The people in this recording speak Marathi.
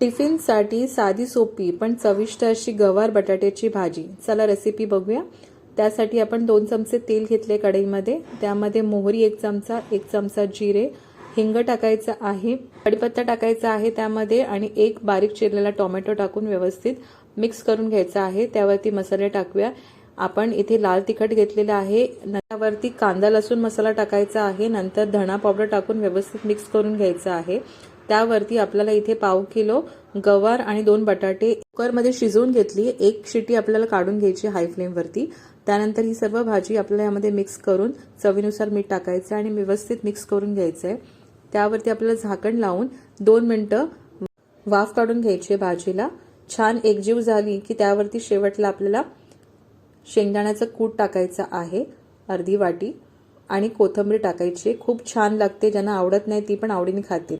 टिफिनसाठी साधी सोपी पण चविष्ट अशी गवार बटाट्याची भाजी. चला रेसिपी बघूया. त्यासाठी आपण दोन चमचे तेल घेतले कढईमध्ये. त्यामध्ये मोहरी एक चमचा एक चमचा जिरे. हिंग टाकायचं आहे. कडीपत्ता टाकायचा आहे त्यामध्ये आणि एक बारीक चिरलेला टोमॅटो टाकून व्यवस्थित मिक्स करून घ्यायचा आहे. त्यावरती मसाले टाकूया. आपण इथे लाल तिखट घेतलेलं आहे. त्यावरती कांदा लसूण मसाला टाकायचा आहे. नंतर धणा पावडर टाकून व्यवस्थित मिक्स करून घ्यायचं आहे. त्यावरती आपल्याला इथे पाव किलो गवार आणि दोन बटाटे कुकरमध्ये शिजवून घेतली. एक शिटी आपल्याला काढून घ्यायची हाय फ्लेमवरती त्यानंतर ही सर्व भाजी आपल्याला यामध्ये मिक्स करून चवीनुसार मीठ टाकायचं आणि व्यवस्थित मिक्स करून घ्यायचं आहे त्यावरती आपल्याला झाकण लावून दोन मिनटं वाफ काढून घ्यायची भाजीला. छान एकजीव झाली की त्यावरती शेवटला आपल्याला शेंगदाण्याचं कूट टाकायचं आहे अर्धी वाटी आणि कोथिंबीर टाकायची खूप छान लागते. ज्यांना आवडत नाही ती पण आवडीने खातील.